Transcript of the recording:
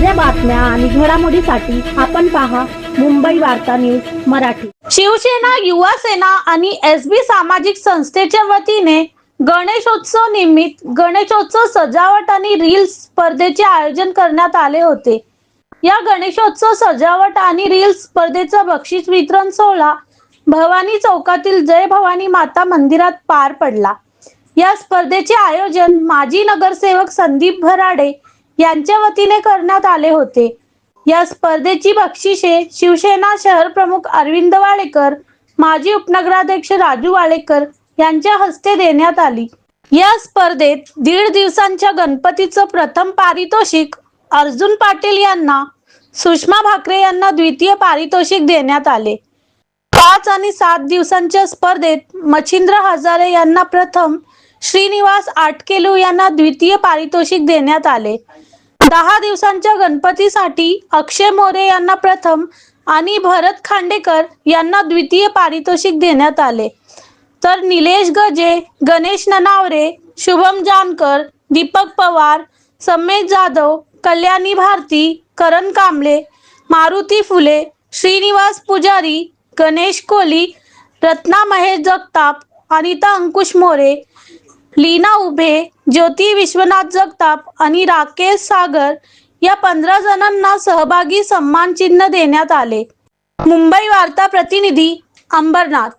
बातम्या आणि घडामोडीसाठी आपण पहा मुंबई वार्ता न्यूज मराठी. शिवसेना युवा सेना आणि एस बी सामाजिक संस्थेच्या वतीने गणेशोत्सव निमित्त गणेशोत्सव सजावट आणि रील्स स्पर्धेचे आयोजन करण्यात आले होते. या गणेशोत्सव सजावट आणि रील्स स्पर्धेचा बक्षीस वितरण सोहळा भवानी चौकातील जय भवानी माता मंदिरात पार पडला. या स्पर्धेचे आयोजन माजी नगरसेवक संदीप भराडे यांच्या वतीने करण्यात आले होते. या स्पर्धेची बक्षिसे शिवसेना शहर प्रमुख अरविंद वाळेकर माजी उपनगराध्यक्ष राजू वाळेकर यांच्या हस्ते देण्यात आली. या स्पर्धेत दीड दिवसांच्या गणपतीचं प्रथम पारितोषिक अर्जुन पाटील यांना सुषमा भाकरे यांना द्वितीय पारितोषिक देण्यात आले. पाच आणि सात दिवसांच्या स्पर्धेत मच्छिंद्र हजारे यांना प्रथम श्रीनिवास आटकेलू यांना द्वितीय पारितोषिक देण्यात आले. दहा दिवसांच्या गणपतीसाठी अक्षय मोरे यांना प्रथम आणि भरत खांडेकर यांना द्वितीय पारितोषिक देण्यात आले. तर निलेश गजे गणेश ननावरे शुभम जानकर दीपक पवार समेश जाधव कल्याणी भारती करण कांबळे मारुती फुले श्रीनिवास पुजारी गणेश कोली रत्ना महेश जगताप अनिता अंकुश मोरे लीना उभे ज्योती विश्वनाथ जगताप आणि राकेश सागर या पंधरा जणांना सहभागी सन्मान चिन्ह देण्यात आले. मुंबई वार्ता प्रतिनिधी अंबरनाथ.